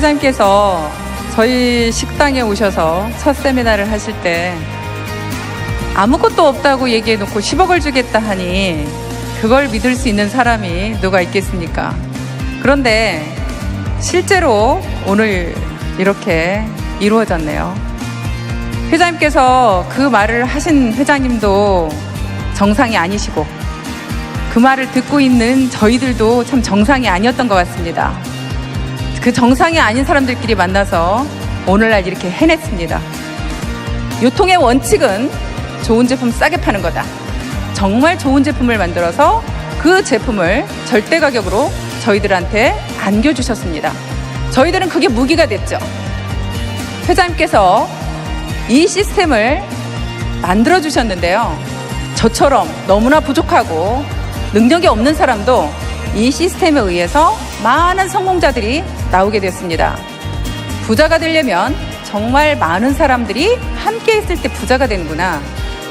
회장님께서 저희 식당에 오셔서 첫 세미나를 하실 때 아무것도 없다고 얘기해 놓고 10억을 주겠다 하니 그걸 믿을 수 있는 사람이 누가 있겠습니까? 그런데 실제로 오늘 이렇게 이루어졌네요. 회장님께서 그 말을 하신 회장님도 정상이 아니시고 그 말을 듣고 있는 저희들도 참 정상이 아니었던 것 같습니다. 그 정상이 아닌 사람들끼리 만나서 오늘날 이렇게 해냈습니다. 유통의 원칙은 좋은 제품 싸게 파는 거다. 정말 좋은 제품을 만들어서 그 제품을 절대 가격으로 저희들한테 안겨주셨습니다. 저희들은 그게 무기가 됐죠. 회장님께서 이 시스템을 만들어 주셨는데요. 저처럼 너무나 부족하고 능력이 없는 사람도 이 시스템에 의해서 많은 성공자들이 나오게 됐습니다. 부자가 되려면 정말 많은 사람들이 함께 있을 때 부자가 되는구나.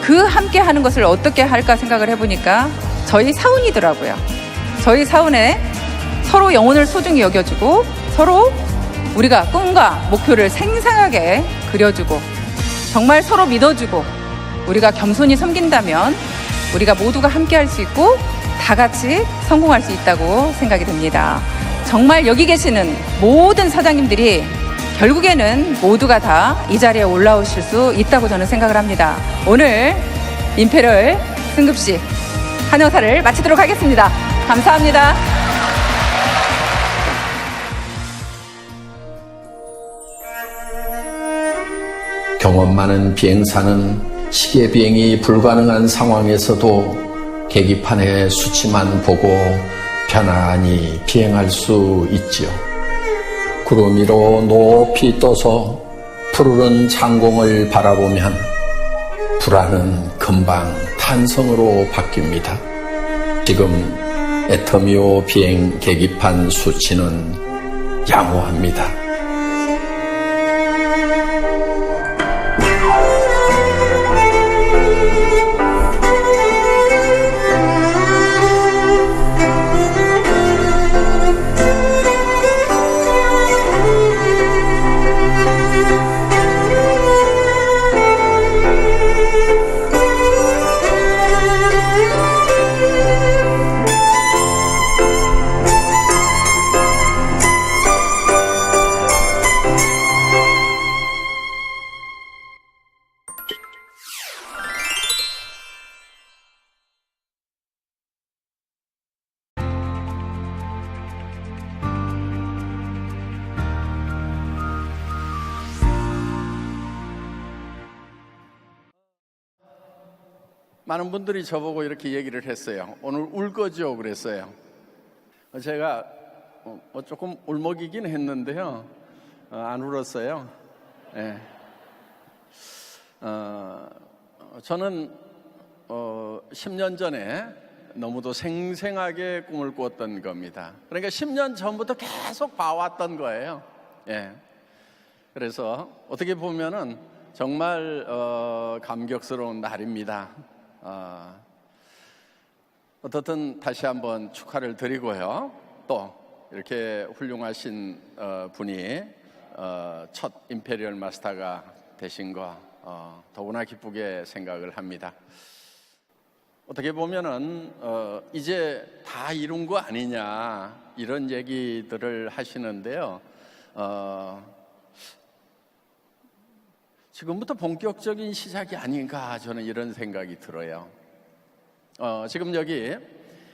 그 함께 하는 것을 어떻게 할까 생각을 해보니까 저희 사운이더라고요. 저희 사운에 서로 영혼을 소중히 여겨주고 서로 우리가 꿈과 목표를 생생하게 그려주고 정말 서로 믿어주고 우리가 겸손히 섬긴다면 우리가 모두가 함께 할 수 있고 다 같이 성공할 수 있다고 생각이 듭니다. 정말 여기 계시는 모든 사장님들이 결국에는 모두가 다 이 자리에 올라오실 수 있다고 저는 생각을 합니다. 오늘 임페럴 승급식 한영사를 마치도록 하겠습니다. 감사합니다. 경험 많은 비행사는 시계 비행이 불가능한 상황에서도 계기판의 수치만 보고 편안히 비행할 수 있지요. 구름 위로 높이 떠서 푸르른 창공을 바라보면 불안은 금방 탄성으로 바뀝니다. 지금 에터미오 비행 계기판 수치는 양호합니다. 많은 분들이 저보고 이렇게 얘기를 했어요. 오늘 울 거죠? 그랬어요. 제가 어, 뭐 조금 울먹이긴 했는데요. 어, 안 울었어요. 예. 어, 저는 어, 10년 전에 너무도 생생하게 꿈을 꾸었던 겁니다. 그러니까 10년 전부터 계속 봐왔던 거예요. 예. 그래서 어떻게 보면은 정말 어, 감격스러운 날입니다. 어, 어떻든 다시 한번 축하를 드리고요. 또 이렇게 훌륭하신 어, 분이 어, 첫 임페리얼 마스터가 되신 거 어, 더구나 기쁘게 생각을 합니다. 어떻게 보면은 어, 이제 다 이룬 거 아니냐 이런 얘기들을 하시는데요. 어, 지금부터 본격적인 시작이 아닌가 저는 이런 생각이 들어요. 어, 지금 여기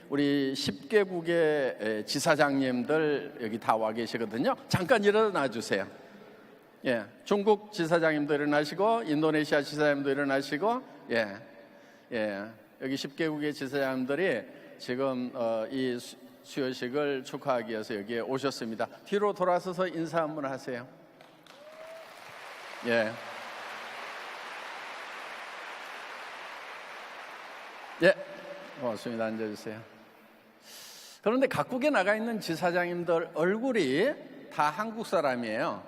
우리 10개국의 지사장님들 여기 다 와 계시거든요. 잠깐 일어나 주세요. 예, 중국 지사장님도 일어나시고 인도네시아 지사장님도 일어나시고 예, 예, 여기 10개국의 지사장님들이 지금 어, 이 수- 수요식을 축하하기 위해서 여기에 오셨습니다. 뒤로 돌아서서 인사 한번 하세요. 예. 예, 고맙습니다. 앉아주세요. 그런데 각국에 나가 있는 지사장님들 얼굴이 다 한국 사람이에요.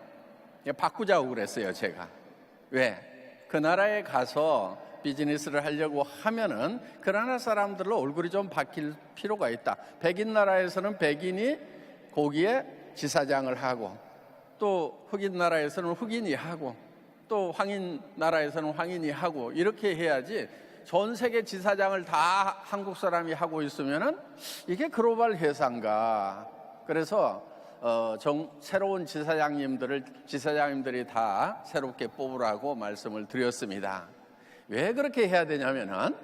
예, 바꾸자고 그랬어요, 제가. 왜? 그 나라에 가서 비즈니스를 하려고 하면은 그 나라 사람들로 얼굴이 좀 바뀔 필요가 있다. 백인 나라에서는 백인이 거기에 지사장을 하고 또 흑인 나라에서는 흑인이 하고 또 황인 나라에서는 황인이 하고 이렇게 해야지 전 세계 지사장을 다 한국 사람이 하고 있으면은 이게 글로벌 회사인가? 그래서 어, 정, 새로운 지사장님들을 지사장님들이 다 새롭게 뽑으라고 말씀을 드렸습니다. 왜 그렇게 해야 되냐면은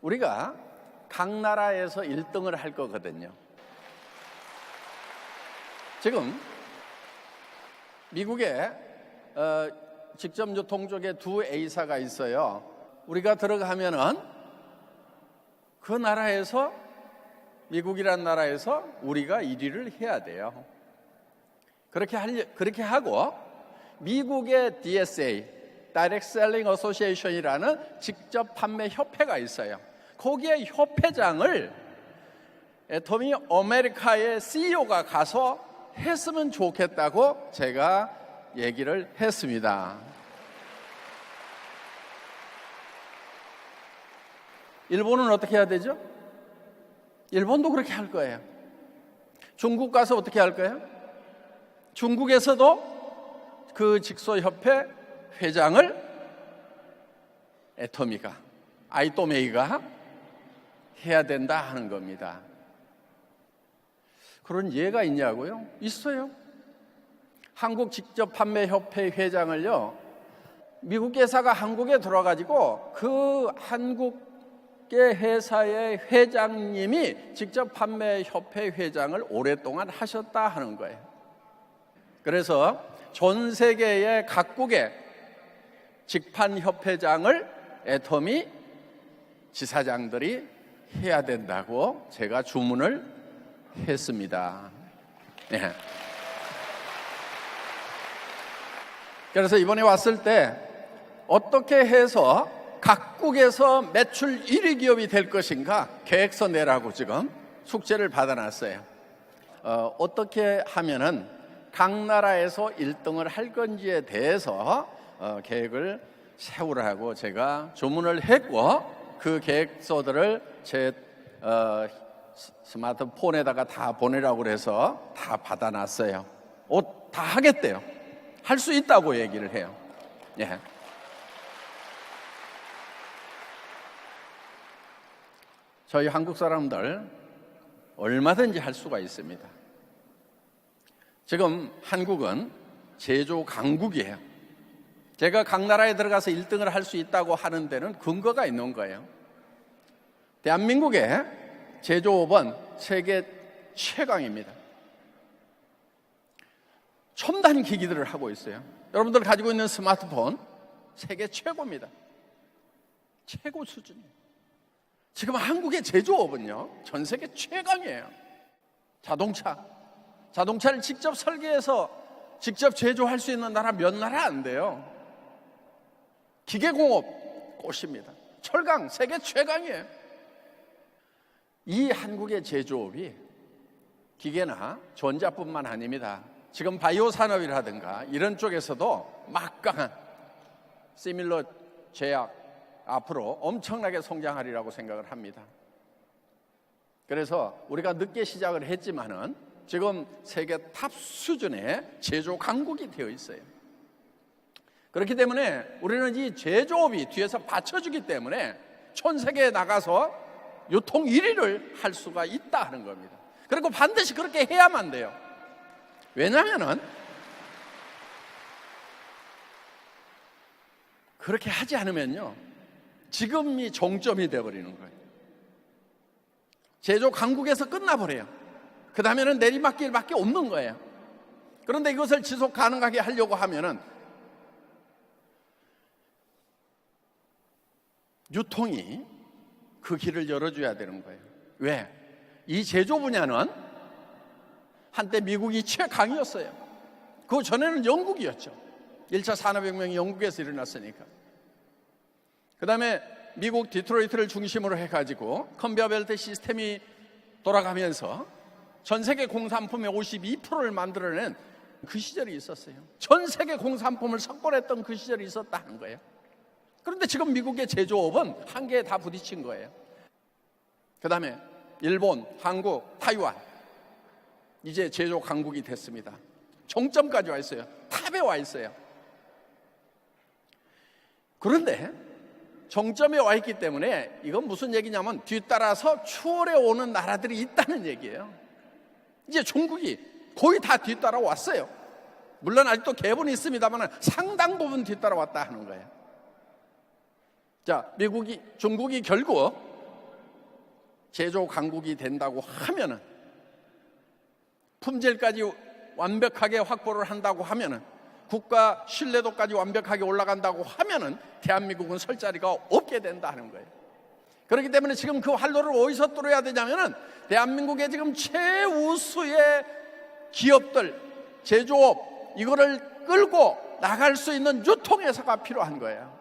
우리가 각 나라에서 1등을 할 거거든요. 지금 미국에 어, 직접 유통 쪽에 두 A사가 있어요. 우리가 들어가면은 그 나라에서 미국이란 나라에서 우리가 1위를 해야 돼요. 그렇게 할 그렇게 하고 미국의 DSA Direct Selling Association이라는 직접 판매 협회가 있어요. 거기에 협회장을 애터미 아메리카의 CEO가 가서 했으면 좋겠다고 제가 얘기를 했습니다. 일본은 어떻게 해야 되죠? 일본도 그렇게 할 거예요. 중국 가서 어떻게 할 거예요? 중국에서도 그 직소협회 회장을 애터미가, 아이토메이가 해야 된다 하는 겁니다. 그런 예가 있냐고요? 있어요. 한국 직접 판매 협회 회장을요. 미국 회사가 한국에 들어가지고 그 한국 의 회사의 회장님이 직접 판매 협회 회장을 오랫동안 하셨다 하는 거예요. 그래서 전 세계의 각국의 직판 협회장을 애터미 지사장들이 해야 된다고 제가 주문을 했습니다. 네. 그래서 이번에 왔을 때 어떻게 해서 각국에서 매출 1위 기업이 될 것인가 계획서 내라고 지금 숙제를 받아놨어요. 어, 어떻게 하면은 각 나라에서 1등을 할 건지에 대해서 어, 계획을 세우라고 제가 주문을 했고 그 계획서들을 제 어, 스마트폰에다가 다 보내라고 그래서 다 받아놨어요. 옷다 하겠대요. 할 수 있다고 얘기를 해요. 예. 저희 한국 사람들 얼마든지 할 수가 있습니다. 지금 한국은 제조 강국이에요. 제가 각 나라에 들어가서 1등을 할 수 있다고 하는 데는 근거가 있는 거예요. 대한민국의 제조업은 세계 최강입니다. 첨단 기기들을 하고 있어요. 여러분들 가지고 있는 스마트폰 세계 최고입니다. 최고 수준이에요. 지금 한국의 제조업은요, 전 세계 최강이에요. 자동차. 자동차를 직접 설계해서 직접 제조할 수 있는 나라 몇 나라 안 돼요. 기계공업 꽃입니다. 철강 세계 최강이에요. 이 한국의 제조업이 기계나 전자뿐만 아닙니다. 지금 바이오 산업이라든가 이런 쪽에서도 막강한 시밀러 제약 앞으로 엄청나게 성장하리라고 생각을 합니다. 그래서 우리가 늦게 시작을 했지만은 지금 세계 탑 수준의 제조 강국이 되어 있어요. 그렇기 때문에 우리는 이 제조업이 뒤에서 받쳐주기 때문에 전 세계에 나가서 유통 1위를 할 수가 있다 하는 겁니다. 그리고 반드시 그렇게 해야만 돼요. 왜냐하면은 그렇게 하지 않으면요. 지금이 종점이 되어버리는 거예요. 제조 강국에서 끝나버려요. 그 다음에는 내리막길밖에 없는 거예요. 그런데 이것을 지속 가능하게 하려고 하면은 유통이 그 길을 열어줘야 되는 거예요. 왜? 이 제조 분야는 한때 미국이 최강이었어요. 그 전에는 영국이었죠. 1차 산업혁명이 영국에서 일어났으니까. 그 다음에 미국 디트로이트를 중심으로 해가지고 컨베어 벨트 시스템이 돌아가면서 전 세계 공산품의 52%를 만들어낸 그 시절이 있었어요. 전 세계 공산품을 석권했던 그 시절이 있었다는 거예요. 그런데 지금 미국의 제조업은 한계에 다 부딪힌 거예요. 그 다음에 일본, 한국, 타이완 이제 제조 강국이 됐습니다. 종점까지 와 있어요. 탑에 와 있어요. 그런데 종점에 와 있기 때문에 이건 무슨 얘기냐면 뒤따라서 추월해 오는 나라들이 있다는 얘기예요. 이제 중국이 거의 다 뒤따라 왔어요. 물론 아직도 개분이 있습니다만 상당 부분 뒤따라 왔다 하는 거예요. 자, 미국이, 중국이 결국 제조 강국이 된다고 하면은 품질까지 완벽하게 확보를 한다고 하면은 국가 신뢰도까지 완벽하게 올라간다고 하면은 대한민국은 설 자리가 없게 된다 하는 거예요. 그렇기 때문에 지금 그 활로를 어디서 뚫어야 되냐면은 대한민국의 지금 최우수의 기업들, 제조업 이거를 끌고 나갈 수 있는 유통회사가 필요한 거예요.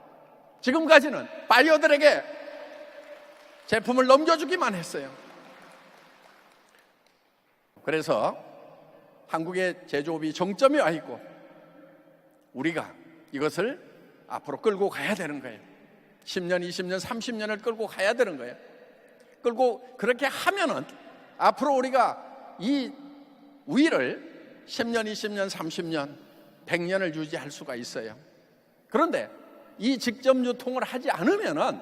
지금까지는 바이어들에게 제품을 넘겨주기만 했어요. 그래서 한국의 제조업이 정점에 와 있고 우리가 이것을 앞으로 끌고 가야 되는 거예요. 10년, 20년, 30년을 끌고 가야 되는 거예요. 끌고 그렇게 하면은 앞으로 우리가 이 우위를 10년, 20년, 30년, 100년을 유지할 수가 있어요. 그런데 이 직접 유통을 하지 않으면은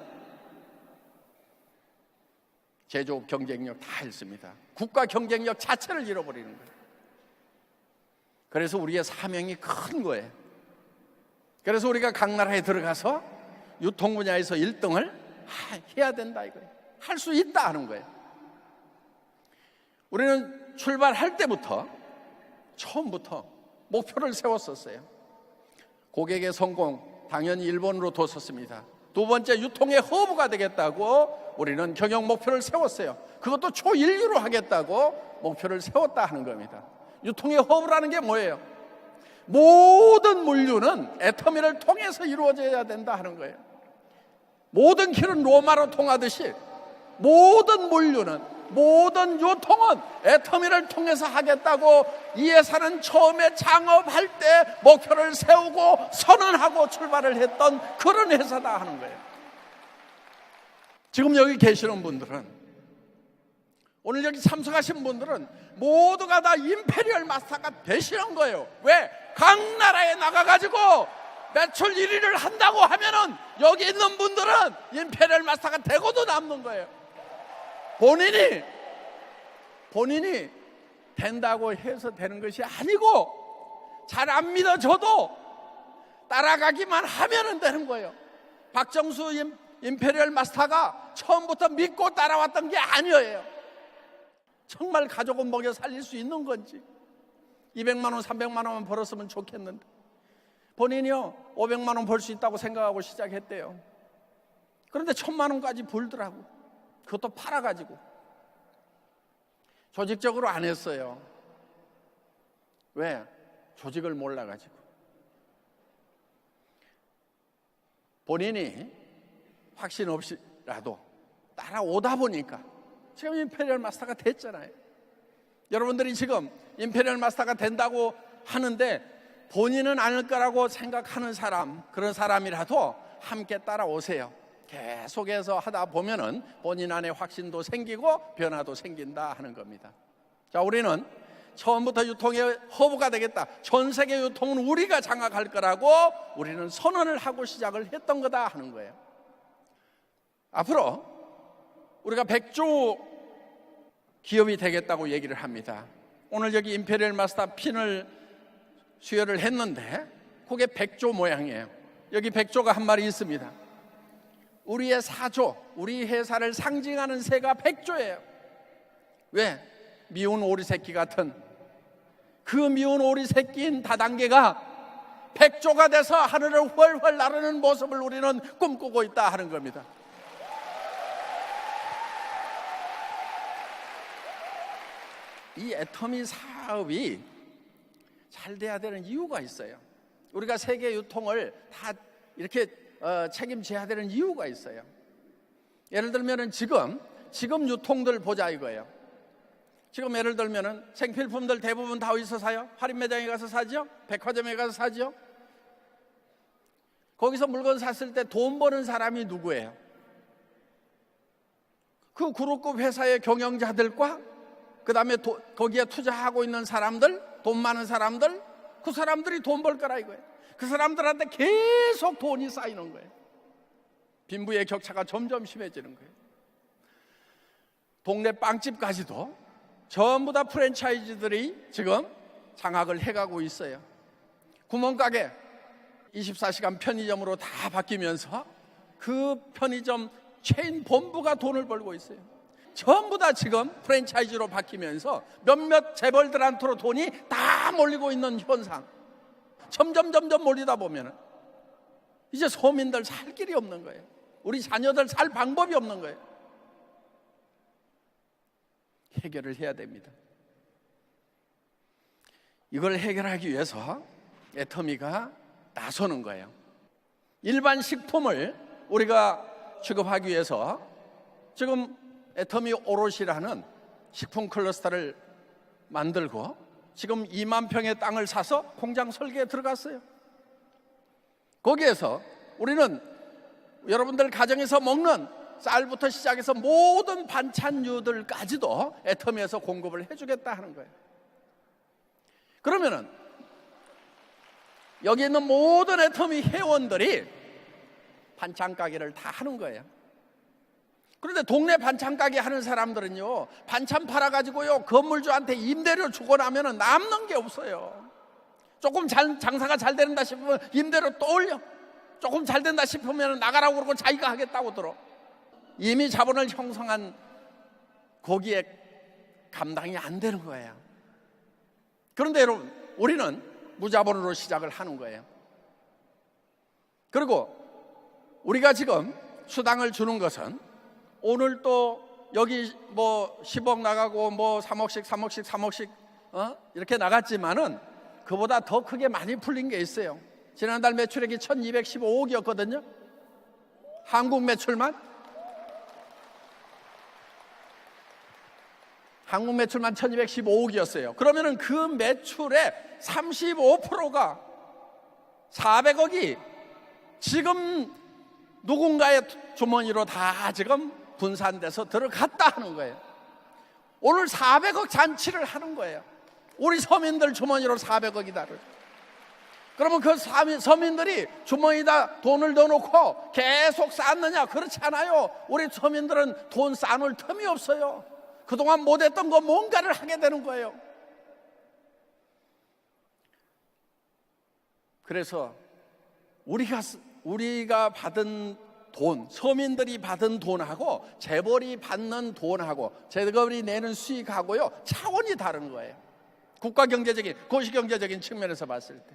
제조업 경쟁력 다 잃습니다. 국가 경쟁력 자체를 잃어버리는 거예요. 그래서 우리의 사명이 큰 거예요. 그래서 우리가 각 나라에 들어가서 유통 분야에서 1등을 해야 된다 이거예요. 할 수 있다 하는 거예요. 우리는 출발할 때부터 처음부터 목표를 세웠었어요. 고객의 성공 당연히 일본으로 뒀었습니다. 두 번째 유통의 허브가 되겠다고 우리는 경영 목표를 세웠어요. 그것도 초인류로 하겠다고 목표를 세웠다 하는 겁니다. 유통의 허브라는 게 뭐예요? 모든 물류는 애터미를 통해서 이루어져야 된다 하는 거예요. 모든 길은 로마로 통하듯이 모든 물류는 모든 유통은 애터미를 통해서 하겠다고 이 회사는 처음에 창업할 때 목표를 세우고 선언하고 출발을 했던 그런 회사다 하는 거예요. 지금 여기 계시는 분들은 오늘 여기 참석하신 분들은 모두가 다 임페리얼 마스터가 되시는 거예요. 왜? 각 나라에 나가가지고 매출 1위를 한다고 하면은 여기 있는 분들은 임페리얼 마스터가 되고도 남는 거예요. 본인이 본인이 된다고 해서 되는 것이 아니고 잘 안 믿어져도 따라가기만 하면은 되는 거예요. 박정수 임, 임페리얼 마스터가 처음부터 믿고 따라왔던 게 아니에요. 정말 가족은 먹여 살릴 수 있는 건지 200만 원, 300만 원만 벌었으면 좋겠는데 본인이요 500만 원 벌 수 있다고 생각하고 시작했대요. 그런데 천만 원까지 벌더라고. 그것도 팔아가지고 조직적으로 안 했어요. 왜? 조직을 몰라가지고 본인이 확신 없이라도 따라오다 보니까 지금 임페리얼 마스터가 됐잖아요. 여러분들이 지금 임페리얼 마스터가 된다고 하는데 본인은 아닐 거라고 생각하는 사람, 그런 사람이라도 함께 따라오세요. 계속해서 하다 보면은 본인 안에 확신도 생기고 변화도 생긴다 하는 겁니다. 자, 우리는 처음부터 유통의 허브가 되겠다. 전 세계 유통은 우리가 장악할 거라고 우리는 선언을 하고 시작을 했던 거다 하는 거예요. 앞으로 우리가 백조 기업이 되겠다고 얘기를 합니다. 오늘 여기 임페리얼 마스터 핀을 수여를 했는데 그게 백조 모양이에요. 여기 백조가 한 마리 있습니다. 우리의 사조, 우리 회사를 상징하는 새가 백조예요. 왜? 미운 오리 새끼 같은 그 미운 오리 새끼인 다단계가 백조가 돼서 하늘을 훨훨 나르는 모습을 우리는 꿈꾸고 있다 하는 겁니다. 이 애터미 사업이 잘 돼야 되는 이유가 있어요. 우리가 세계 유통을 다 이렇게 어, 책임져야 되는 이유가 있어요. 예를 들면은 지금 지금 유통들 보자 이거예요. 지금 예를 들면은 생필품들 대부분 다 어디서 사요? 할인 매장에 가서 사죠? 백화점에 가서 사죠? 거기서 물건 샀을 때 돈 버는 사람이 누구예요? 그 그룹급 회사의 경영자들과 그 다음에 거기에 투자하고 있는 사람들, 돈 많은 사람들, 그 사람들이 돈 벌 거라 이거예요. 그 사람들한테 계속 돈이 쌓이는 거예요. 빈부의 격차가 점점 심해지는 거예요. 동네 빵집까지도 전부 다 프랜차이즈들이 지금 장악을 해가고 있어요. 구멍가게 24시간 편의점으로 다 바뀌면서 그 편의점 체인 본부가 돈을 벌고 있어요. 전부 다 지금 프랜차이즈로 바뀌면서 몇몇 재벌들한테로 돈이 다 몰리고 있는 현상. 점점 점점 몰리다 보면은 이제 서민들 살 길이 없는 거예요. 우리 자녀들 살 방법이 없는 거예요. 해결을 해야 됩니다. 이걸 해결하기 위해서 애터미가 나서는 거예요. 일반 식품을 우리가 취급하기 위해서 지금 애터미 오롯이라는 식품 클러스터를 만들고 지금 2만 평의 땅을 사서 공장 설계에 들어갔어요. 거기에서 우리는 여러분들 가정에서 먹는 쌀부터 시작해서 모든 반찬류들까지도 애터미에서 공급을 해주겠다 하는 거예요. 그러면은 여기 있는 모든 애터미 회원들이 반찬 가게를 다 하는 거예요. 그런데 동네 반찬 가게 하는 사람들은요, 반찬 팔아가지고요, 건물주한테 임대료 주고 나면은 남는 게 없어요. 조금 잘, 장사가 잘 된다 싶으면 임대료 또 올려. 조금 잘 된다 싶으면 나가라고 그러고 자기가 하겠다고 들어. 이미 자본을 형성한 거기에 감당이 안 되는 거예요. 그런데 여러분, 우리는 무자본으로 시작을 하는 거예요. 그리고 우리가 지금 수당을 주는 것은 오늘 또 여기 뭐 10억 나가고 뭐 3억씩 3억씩 3억씩 어? 이렇게 나갔지만은 그보다 더 크게 많이 풀린 게 있어요. 지난달 매출액이 1215억이었거든요. 한국 매출만 한국 매출만 1215억이었어요. 그러면은 그 매출의 35%가 400억이 지금 누군가의 주머니로 다 지금 분산돼서 들어갔다 하는 거예요. 오늘 400억 잔치를 하는 거예요. 우리 서민들 주머니로 400억이다. 그러면 그 서민- 서민들이 주머니에다 돈을 넣어놓고 계속 쌓느냐? 그렇지 않아요. 우리 서민들은 돈 쌓을 틈이 없어요. 그동안 못했던 거 뭔가를 하게 되는 거예요. 그래서 우리가 쓰- 우리가 받은 돈, 서민들이 받은 돈하고 재벌이 받는 돈하고 재벌이 내는 수익하고요 차원이 다른 거예요. 국가 경제적인, 고시 경제적인 측면에서 봤을 때,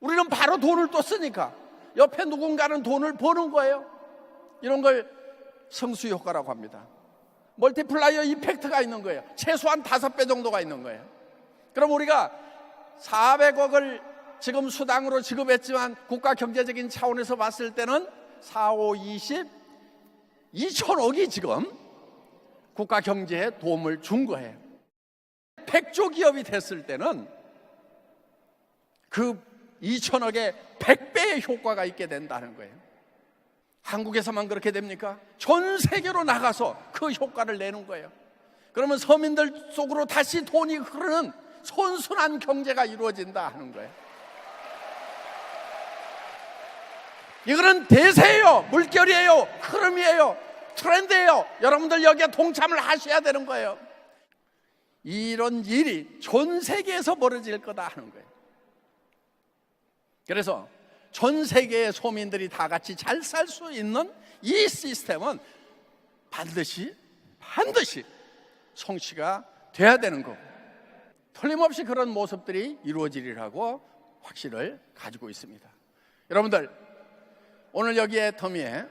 우리는 바로 돈을 또 쓰니까 옆에 누군가는 돈을 버는 거예요. 이런 걸 성수 효과라고 합니다. 멀티플라이어 이펙트가 있는 거예요. 최소한 다섯 배 정도가 있는 거예요. 그럼 우리가 400억을 지금 수당으로 지급했지만 국가 경제적인 차원에서 봤을 때는 4, 5, 20, 2천억이 지금 국가 경제에 도움을 준 거예요. 100조 기업이 됐을 때는 그 2천억의 100배의 효과가 있게 된다는 거예요. 한국에서만 그렇게 됩니까? 전 세계로 나가서 그 효과를 내는 거예요. 그러면 서민들 속으로 다시 돈이 흐르는 손순환 경제가 이루어진다 하는 거예요. 이거는 대세예요. 물결이에요. 흐름이에요. 트렌드예요. 여러분들 여기에 동참을 하셔야 되는 거예요. 이런 일이 전 세계에서 벌어질 거다 하는 거예요. 그래서 전 세계의 소민들이 다 같이 잘 살 수 있는 이 시스템은 반드시 반드시 성취가 돼야 되는 거고 틀림없이 그런 모습들이 이루어지리라고 확신을 가지고 있습니다. 여러분들 오늘 여기에 터미에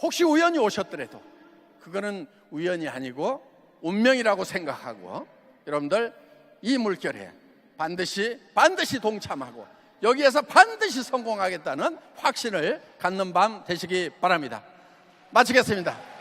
혹시 우연히 오셨더라도 그거는 우연이 아니고 운명이라고 생각하고 여러분들 이 물결에 반드시 반드시 동참하고 여기에서 반드시 성공하겠다는 확신을 갖는 밤 되시기 바랍니다. 마치겠습니다.